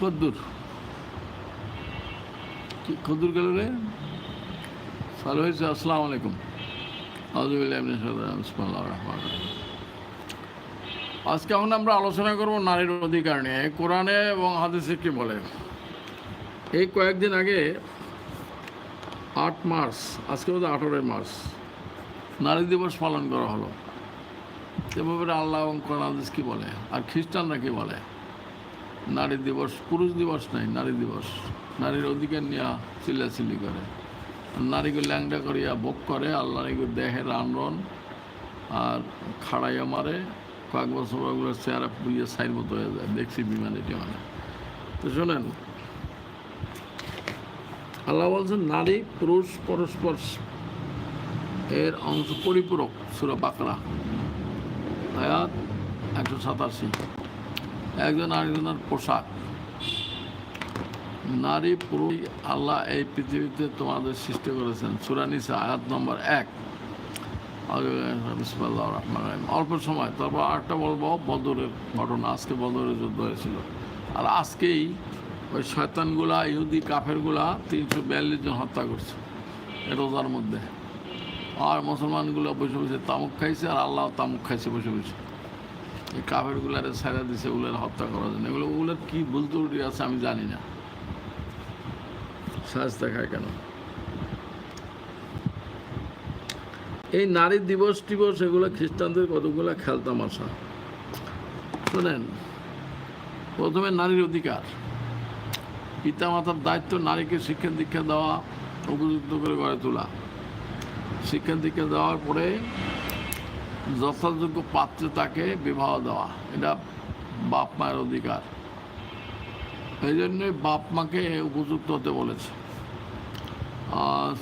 কদ্দুর। কদ্দুর গেল রে? ভালো হয়েছে, আসসালামু আলাইকুম। আজকে এখন আমরা আলোচনা করব নারীর অধিকার নিয়ে। কোরআনে এবং হাদিসে কি বলে? এই কয়েকদিন আগে, আট মার্চ, আজকে বোধহয় আঠেরোই মার্চ, নারী দিবস পালন করা হলো। সে ব্যাপারে আল্লাহ এবং কোরআন হাদিস কি বলে? আর খ্রিস্টানরা কি বলে? নারী দিবস, পুরুষ দিবস নাই, নারী দিবস। নারীর অধিকার নিয়ে চিল্লাচিল্লি করে। নারীকে ল্যাংটা করিয়া ভোগ করে আল্লাহ নারীকে দেহে রানরন আর খাড়াইয়া মারে। কয়েক বছর ওগুলো চেহারা পুড়িয়ে সাইড মতো হয়ে যায়, দেখছি বিমানে টিমানে তো শোনেন, আল্লাহ বলছেন, নারী, পুরুষ, পরস্পর এর অংশ পরিপূরক, সুরা বাকরা, আয়াত একশো সাতাশি। একজন আরেকজনের পোশাক। নারী, পুরুষ, আল্লাহ এই পৃথিবীতে তোমাদের সৃষ্টি করেছেন। সুরানিসা আয়াত নম্বর এক। অল্প সময়, তারপর আরেকটা বলব, বদরের ঘটনা। আজকে বদরের যুদ্ধ হয়েছিল। আর আজকেই ওই শয়তানগুলা, ইহুদি, কাফেরগুলা তিনশো বিয়াল্লিশ জন হত্যা করছে রোজার মধ্যে। আর মুসলমানগুলো বসে বসে তামুক খাইছে আর আল্লাহ তামুক খাইছে বসে বসে। এই কাফেরগুলারে ছাড়া দিছে ওগুলোর হত্যা করার জন্য। এগুলো ওগুলোর কী ভুল ত্রুটি আছে আমি জানি না। সাজ দেখায় কেন? এই নারী দিবস টিবস, এগুলো খ্রিস্টানদের কতগুলো খেলতামাশা শোনেন, প্রথমে নারীর অধিকার। পিতামাতার দায়িত্ব নারীকে শিক্ষা দীক্ষা দেওয়া, উপযুক্ত করে গড়ে তোলা। শিক্ষা দীক্ষা দেওয়ার পরে যথাযোগ্য পাত্রে তাকে বিবাহ দেওয়া। এটা বাপ মায়ের অধিকার। এই জন্যই বাপ মাকে উপযুক্ত হতে বলেছে।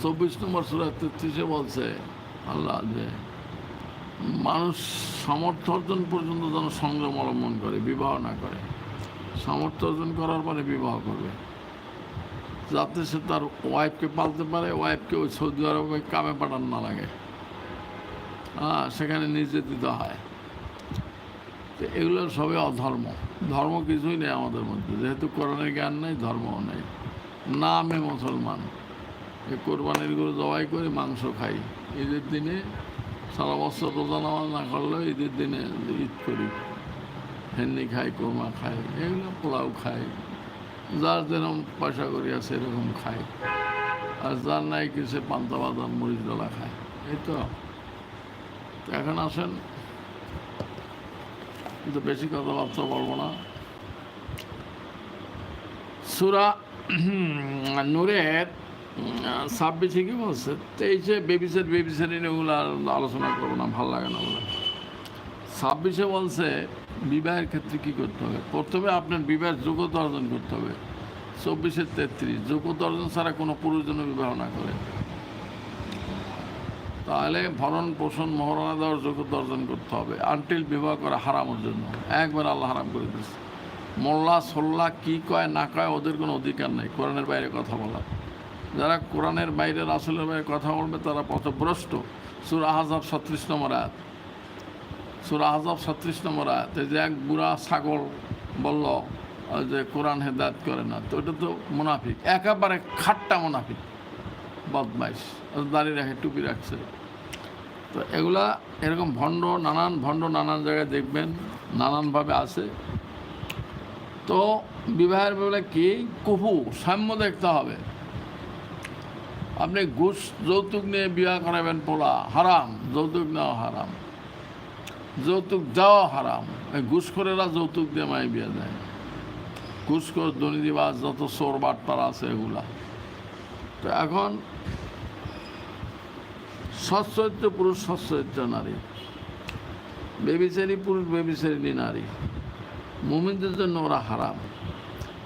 চব্বিশ নম্বর সুরা তেত্রিশে বলছে আল্লাহ যে, মানুষ সামর্থ্য অর্জন পর্যন্ত যেন সংযম অবলম্বন করে, বিবাহ না করে। সামর্থ্য অর্জন করার পরে বিবাহ করবে। যাতে সে তার ওয়াইফকে পালতে পারে ওয়াইফকে ওই সৌদি আরবে কামে পাঠান না লাগে। সেখানে নির্যাতিত হয়। তো এগুলো সবই অধর্ম। ধর্ম কিছুই নেই আমাদের মধ্যে। যেহেতু কোরআনের জ্ঞান নেই, ধর্মও নেই। নামে মুসলমান। এই কোরবানির গরু জবাই করে, মাংস খাই। ঈদের দিনে সারা বছর রোজা নামাজ না করলেও ঈদের দিনে ঈদ করি। হেন্নি খাই, কোরমা খাই, এগুলো পোলাও খাই। যার যেরকম পয়সা করিয়া সেরকম খায় আর যার নাই কিছু পান্তা বাদাম, মরিচ ডলা খায়। এই তো। এখন আসেন। কিন্তু বেশি কথাবার্তা বলব না। সুরা নূরের ছাব্বিশে কি বলছে। তেইশে বেবিসের বেবিসের ওগুলো আর আলোচনা করব না, ভালো লাগে না ওগুলো ছাব্বিশে বলছে, বিবাহের ক্ষেত্রে কী করতে হবে? প্রথমে আপনার বিবাহের যোগ্যতা অর্জন করতে হবে। চব্বিশে তেত্রিশ, যোগ্যতা অর্জন ছাড়া কোনো পুরুষ যেন বিবাহ না করে। তাহলে ভরণ পোষণ, মহারণা দেওয়ার যোগ্যতা অর্জন করতে হবে। আনটিল বিবাহ করা হারামের জন্য। একবার আল্লাহ হারাম করে দিয়েছে। মোল্লা, সোল্লা কী কয়, না কয়, ওদের কোনো অধিকার নেই। কোরআনের বাইরে কথা বলার যারা কোরআনের বাইরে রাসুলের বাইরে কথা বলবে, তারা পথভ্রষ্ট। সুর আহাজাব ছত্রিশ নম্বর আয়াত। সুর আহাজাব ছত্রিশ নম্বর আয়াত। যে এক বুড়া ছাগল বলল যে কোরআন হেদায়ত করে না। তো ওটা তো মুনাফিক। একেবারে খাট্টা মুনাফিক। বদমাইশ দাঁড়িয়ে রাখে টুপি রাখছে। তো এগুলা এরকম ভণ্ড, নানান ভণ্ড, নানান জায়গায় দেখবেন, নানানভাবে আছে। তো বিবাহের বেলা কি? কুফু সাম্য দেখতে হবে। আপনি ঘুষ, যৌতুক নিয়ে বিবাহ করাবেন পোলা, হারাম, যৌতুক নেওয়া হারাম। যৌতুক দেওয়া হারাম। ঘুষখোরেরা যৌতুক দিয়ে মাই বিয়ে দেয়। ঘুষখোর দুর্নীতিবাজ যত চোর বাটপার আছে এগুলা। তো এখন সচ্চরিত্র পুরুষ সচ্চরিত্র নারী। বেবিচারী পুরুষ, বেবিচারিণী নারী। মুমিনদের জন্য ওরা হারাম।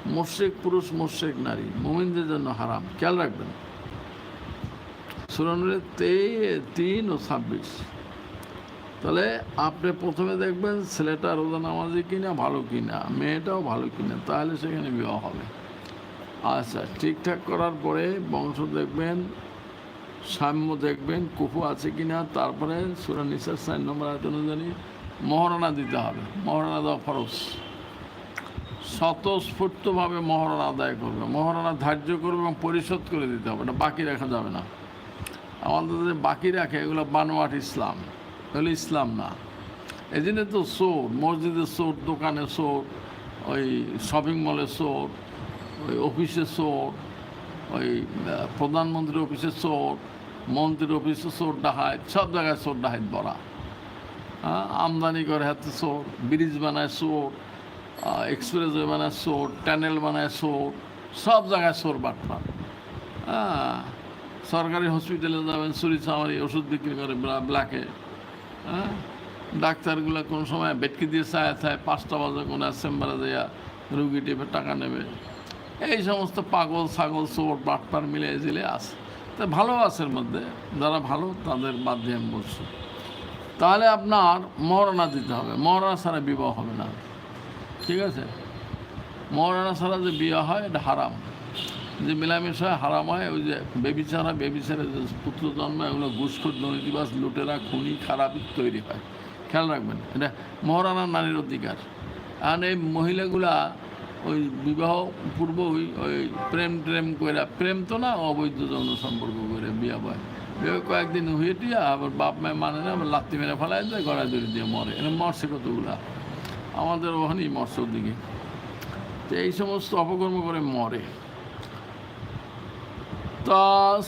মোশেক পুরুষ, মোশেক নারী। মুমিনদের জন্য হারাম। খেয়াল রাখবেন। সুরানুরের তে তিন ও ছাব্বিশ। তাহলে আপনি প্রথমে দেখবেন ছেলেটা রোজা নামাজি কিনা, ভালো কিনা, মেয়েটাও ভালো কিনা, তাহলে সেখানে বিবাহ হবে। আচ্ছা ঠিকঠাক করার পরে বংশ দেখবেন সাম্য দেখবেন, কুফু আছে কি না তারপরে সুরা নিসার সাইন নম্বর আয়তন অনুযায়ী মহারণা দিতে হবে। মহারণা দেওয়া ফরজ। স্বতঃস্ফূর্তভাবে মহারণা আদায় করবে। মহারণা ধার্য করবে এবং পরিশোধ করে দিতে হবে। এটা বাকি রাখা যাবে না। আমাদের যে বাকি রাখে, এগুলো বানোয়াট ইসলাম। এগুলো ইসলাম না। এই জন্য তো চোর, মসজিদের চোর দোকানে চোর, ওই শপিং মলে চোর, ওই অফিসে চোর ওই প্রধানমন্ত্রীর অফিসে চোর মন্ত্রীর অফিসে চোর ডাহায় সব জায়গায় চোর ডাহাত ভরা হ্যাঁ, আমদানি করে হাতে চোর ব্রিজ বানায় চোর এক্সপ্রেসওয়ে বানায় চোর টানেল বানায় চোর সব জায়গায় চোর বাটপার। হ্যাঁ সরকারি হসপিটালে যাবেন চুরি চামারি ওষুধ বিক্রি করে ব্লা- ব্ল্যাকে হ্যাঁ ডাক্তারগুলো কোন সময় বেটকি দিয়ে চায় চায় পাঁচটা বাজে কোনো চেম্বারে যাইয়া রুগী টিপে টাকা নেবে। এই সমস্ত পাগল ছাগল চোর বাটপার মিলে জিলে আছে। তা ভালো আছে মধ্যে, যারা ভালো তাদের বাদ দিয়ে আমি বলছি। তাহলে আপনার মহারণা দিতে হবে মহারণা ছাড়া বিবাহ হবে না। ঠিক আছে? মহারণা ছাড়া যে বিয়ে হয়, এটা হারাম। যে মেলামেশা হয় হারাম হয়, ওই যে বেবিচারা, বেবিচারে যে পুত্র জন্ম এগুলো ঘুষখোর দুর্নীতিবাস লুটেরা, খুনি, খারাপ তৈরি হয়। খেয়াল রাখবেন, এটা মহারানা নারীর অধিকার। আর এই মহিলাগুলা ওই বিবাহ পূর্ব ওই ওই প্রেম ট্রেম করে প্রেম তো না, অবৈধ যৌন সম্পর্ক করে বিয়া বয় বিয়ে কয়েকদিন হয়ে টিয়া আবার বাপ মায় মানে না, আবার লাত্তি মেরে ফেলায় দেয় গড়ায় দড়ি দিয়ে মরে। এরকম মরছে কতগুলা? আমাদের ওখানেই মরছে দিকে তো এই সমস্ত অপকর্ম করে মরে। তা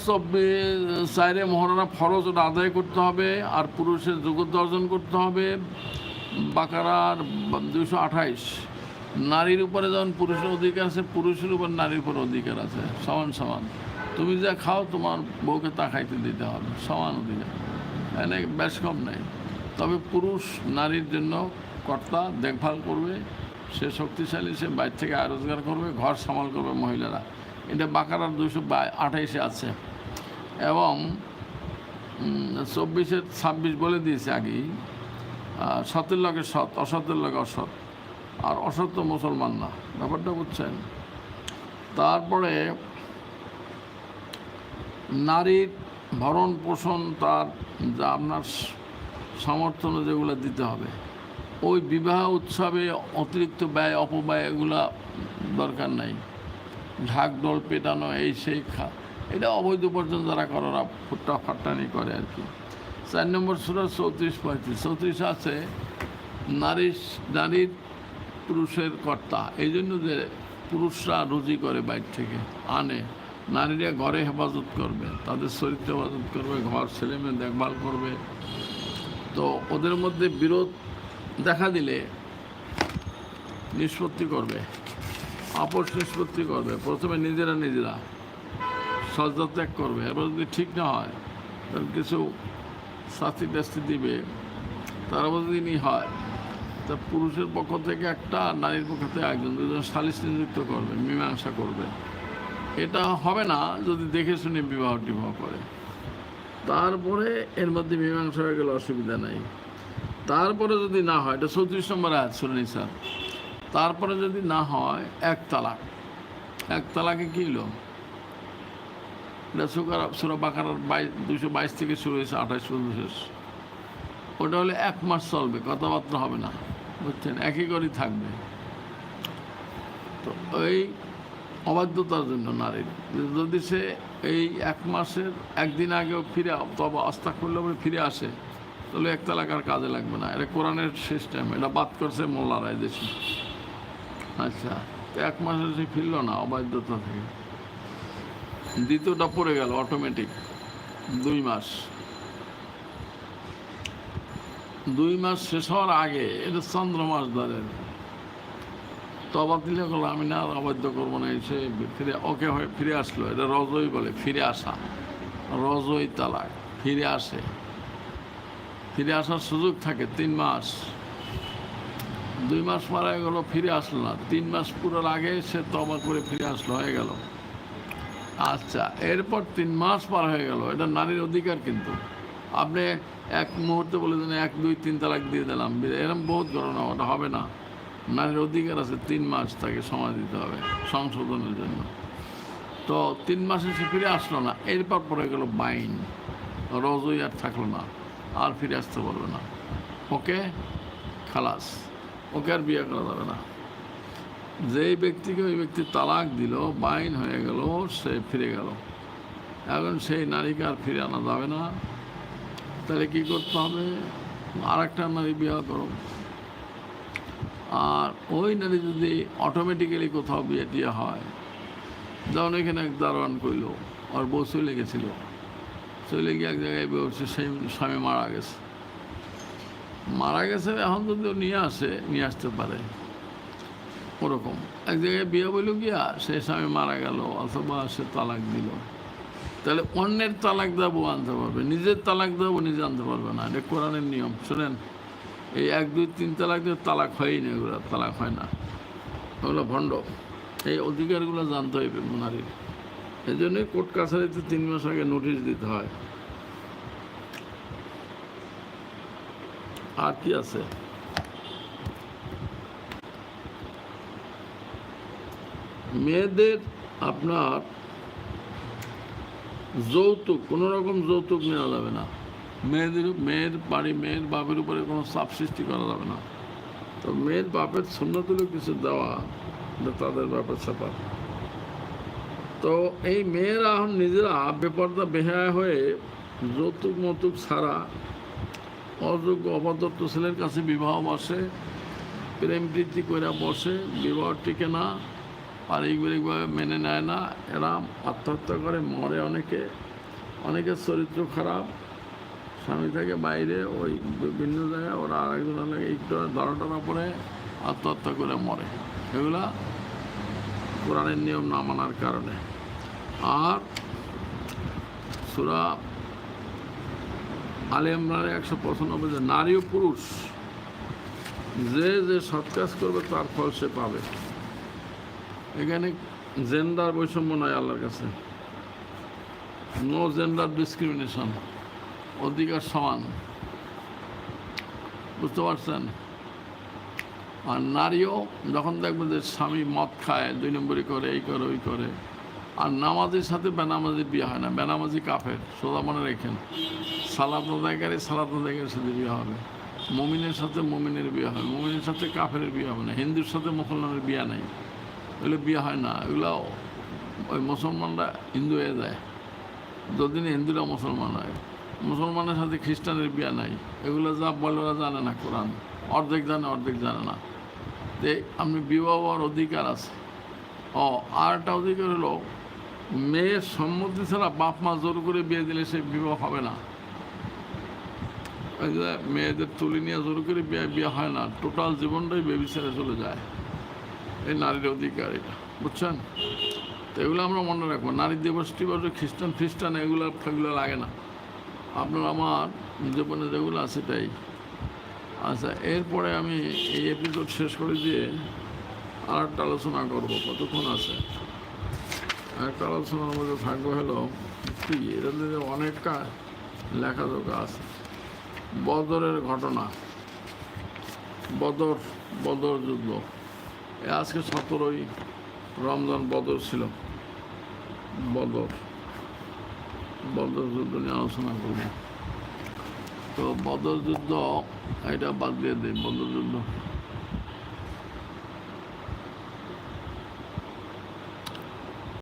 চব্বিশ সাইরে মহারণা ফরজ ওটা আদায় করতে হবে, আর পুরুষের যোগ্যতা অর্জন করতে হবে। বাকারার দুশো আঠাইশ। নারীর উপরে যেমন পুরুষের অধিকার আছে, পুরুষের উপর নারীর উপর অধিকার আছে। সমান সমান। তুমি যা খাও, তোমার বউকে তা খাইতে দিতে হবে। সমান অধিকার। এনে বেশ কম নেই। তবে পুরুষ নারীর জন্য কর্তা দেখভাল করবে, সে শক্তিশালী, সে বাইর থেকে আয় রোজগার করবে, ঘর সামাল করবে মহিলারা। এটা বাকারার দুশো আঠাইশে আছে। এবং চব্বিশের ছাব্বিশ বলে দিয়েছে আগেই সতের লগে সৎ, অসতের লগে অসৎ। আর অসৎ তো মুসলমান না, ব্যাপারটা বুঝছেন? তারপরে নারীর ভরণ পোষণ তার যা আপনার সমর্থন যেগুলো দিতে হবে। ওই বিবাহ উৎসবে অতিরিক্ত ব্যয়, অপব্যয় এগুলা দরকার নাই। ঢাক ডোল পেটানো, এই সেই খা, এটা অবৈধ পর্যন্ত যারা করে ওরা ফুটটা ফাট্টানি করে আর কি। চার নম্বর সুরা চৌত্রিশ পঁয়ত্রিশ, চৌত্রিশ আছে নারী নারীর পুরুষের কর্তা। এই জন্য যে পুরুষরা রুজি করে বাইর থেকে, আনে। নারীরা ঘরে হেফাজত করবে, তাদের চরিত্র হেফাজত করবে, ঘর ছেলে মেয়ে দেখভাল করবে। তো ওদের মধ্যে বিরোধ দেখা দিলে নিষ্পত্তি করবে, আপোষ নিষ্পত্তি করবে। প্রথমে নিজেরা নিজেরা সজ্জা ত্যাগ করবে। এবার যদি ঠিক না হয়, তাহলে কিছু শাস্তি টাস্তি দিবে। তার দিনই হয় তা পুরুষের পক্ষ থেকে একটা, নারীর পক্ষ থেকে একজন দুজন সালিশ নিযুক্ত করবে, মীমাংসা করবে। এটা হবে না যদি দেখে শুনে বিবাহ টিবাহ করে তারপরে এর মধ্যে মীমাংসা হয়ে গেলে অসুবিধা নাই। তারপরে যদি না হয়, এটা চৌত্রিশ নম্বর আয়াত শুনে স্যার তারপরে যদি না হয়, এক তালাক। এক তালাকে কী হলো? এটা সুকার, সুরা বাকার বাইশ দুশো বাইশ থেকে শুরু হয়েছে, আঠাশ পর্যন্ত শেষ। ওটা হলে এক মাস চলবে, কথাবার্তা হবে না। বুঝছেন? একই করেই থাকবে। তো এই অবাধ্যতার জন্য নারীর। যদি সে এই এক মাসের একদিন আগেও ফিরে তবে আস্থা করলে পরে ফিরে আসে, তাহলে এক তালাকার কাজে লাগবে না। এটা কোরআনের সিস্টেম এটা বাদ করছে মোল্লারাই দেশে। আচ্ছা তো এক মাসে সে ফিরল না অবাধ্যতা থেকে। দ্বিতীয়টা পড়ে গেল অটোমেটিক দুই মাস। দুই মাস শেষ হওয়ার আগে, এটা চন্দ্র মাস ধরে। তবা দিলে গেল আমি না অবাধ্য করব না এসে ফিরে, ওকে হয়ে ফিরে আসলো। এটা রজই বলে, ফিরে আসা। রজই তালাক, ফিরে আসে। ফিরে আসার সুযোগ থাকে তিন মাস। দুই মাস মারা গেল, ফিরে আসলো না। তিন মাস পুরোর আগে সে তবা করে ফিরে আসলো, হয়ে গেল। আচ্ছা এরপর তিন মাস পার হয়ে গেল। এটা নারীর অধিকার কিন্তু। আপনি এক মুহূর্তে বলে দেন এক, দুই, তিন তালাক দিয়ে দিলাম। এরকম বহুত ঘটনা, ওটা হবে না। নারীর অধিকার আছে, তিন মাস তাকে সময় দিতে হবে সংশোধনের জন্য। তো তিন মাসে সে ফিরে আসলো না, এরপর পরে গেল বাইন। রজই আর থাকল না, আর ফিরে আসতে পারবে না। ওকে? খালাস, ওকে আর বিয়ে করা যাবে না। যেই ব্যক্তিকে ওই ব্যক্তি তালাক দিল, বাইন হয়ে গেল, সে ফিরে গেল। এখন সেই নারীকে আর ফিরে আনা যাবে না। তাহলে কি করতে হবে? আর একটা নারী বিবাহ করো। আর ওই নারী যদি অটোমেটিক্যালি কোথাও বিয়ে টিয়ে হয়, যেমন এখানে এক দারোয়ান কইল আর বউ চলে গেছিল। চলে গিয়ে এক জায়গায় বসে সেই স্বামী মারা গেছে। মারা গেছে, এখন যদি নিয়ে আসে, নিয়ে আসতে পারে। ওরকম। এক জায়গায় বিয়ে বইল গিয়া, সেই স্বামী মারা গেল, অথবা সে তালাক দিল। তাহলে অন্যের তালাক দেবো, আনতে পারবে। নিজের তালাক দেবো, নিজে আনতে পারবে না। এটা কোরআনের নিয়ম। শোনেন, এই এক, দুই, তিন তালাক দিয়ে তালাক হয়ই না এগুলো, তালাক হয় না। ওগুলো ভণ্ড। এই অধিকারগুলো জানতে হইবে নারীর এই জন্যই কোর্ট কাছারিতে তিন মাস আগে নোটিশ দিতে হয়। আর কি আছে? মেয়েদের আপনার যৌতুক, কোনো রকম যৌতুক নেওয়া যাবে না। মেয়েদের মেয়ের বাড়ি, মেয়ের বাপের উপরে কোনো চাপ সৃষ্টি করা যাবে না। তো মেয়ের বাপের সুন্নতুলো কিছু দেওয়া তাদের ব্যাপার তো এই মেয়েরা এখন নিজেরা বেপর্দা, বেহায়া হয়ে যৌতুক, মতুক ছাড়া অযোগ্য অপদত্ত ছেলের কাছে বিবাহ বসে, প্রেম প্রীতি করে বসে, বিবাহ টিকে না। পারিবারিকভাবে মেনে নেয় না। এরা আত্মহত্যা করে, মরে অনেকে। অনেকের চরিত্র খারাপ। স্বামী থেকে বাইরে, ওই বিভিন্ন জায়গায় ওরা আরেকজন একটু ধরা টরা পরে আত্মহত্যা করে মরে। এগুলা কোরআনের নিয়ম না মানার কারণে। আর সুরা আলী ইমরানে একশো যে নারী ও পুরুষ, যে যে সৎ কাজ করবে তার ফল সে পাবে। এখানে জেন্ডার বৈষম্য নয় আল্লাহর কাছে। নো জেন্ডার ডিসক্রিমিনেশন অধিকার সমান। বুঝতে পারছেন? আর নারীও যখন দেখবে যে স্বামী মদ খায়, দুই নম্বরই করে, এই করে, ওই করে, আর নামাজের সাথে বেনামাজির বিয়ে হয় না। বেনামাজি কাফের, সোজা মনে রেখেন। সালাত আদায়কারী সালাত আদায়কারীর সাথে বিয়ে হবে। মমিনের সাথে মমিনের বিয়ে হয় মমিনের সাথে কাফের বিয়ে হবে না। হিন্দুর সাথে মুসলমানের বিয়ে নেই। এগুলো বিয়ে হয় না, এগুলো ওই মুসলমানরা হিন্দু হয়ে যায়। যতদিন হিন্দুরা মুসলমান হয়, মুসলমানের সাথে খ্রিস্টানের বিয়ে নাই। এগুলো যা বলে ওরা জানে না কোরআন। অর্ধেক জানে অর্ধেক জানে না। তো আপনি বিবাহ হওয়ার অধিকার আছে। ও আর একটা অধিকার হলো, মেয়ের সম্মতি ছাড়া বাপ মা জোর করে বিয়ে দিলে সে বিবাহ হবে না। মেয়েদের তুলে নিয়ে জোর করে বিয়ে বিয়ে হয় না। টোটাল জীবনটাই বেবিচারে চলে যায়। এই নারীর অধিকার এটা, বুঝছেন? তো এগুলো আমরা মনে রাখব। নারী দিবস টিবস খ্রিস্টান খ্রিস্টান, এগুলো এগুলো লাগে না। আপনার আমার জীবনে যেগুলো আছে তাই। আচ্ছা এরপরে আমি এই এপিসোড শেষ করে দিয়ে আর একটা আলোচনা করব, কতক্ষণ আছে? একটা আলোচনার মধ্যে থাকব হলো কি অনেকটা লেখাজোখা আছে। বদরের ঘটনা। বদর বদর যুদ্ধ। আজকে সতেরোই রমজান বদর ছিল। বদর। বদর যুদ্ধ নিয়ে আলোচনা করব। তো বদর যুদ্ধ, এটা বাদ দিয়ে দেয় বদর যুদ্ধ।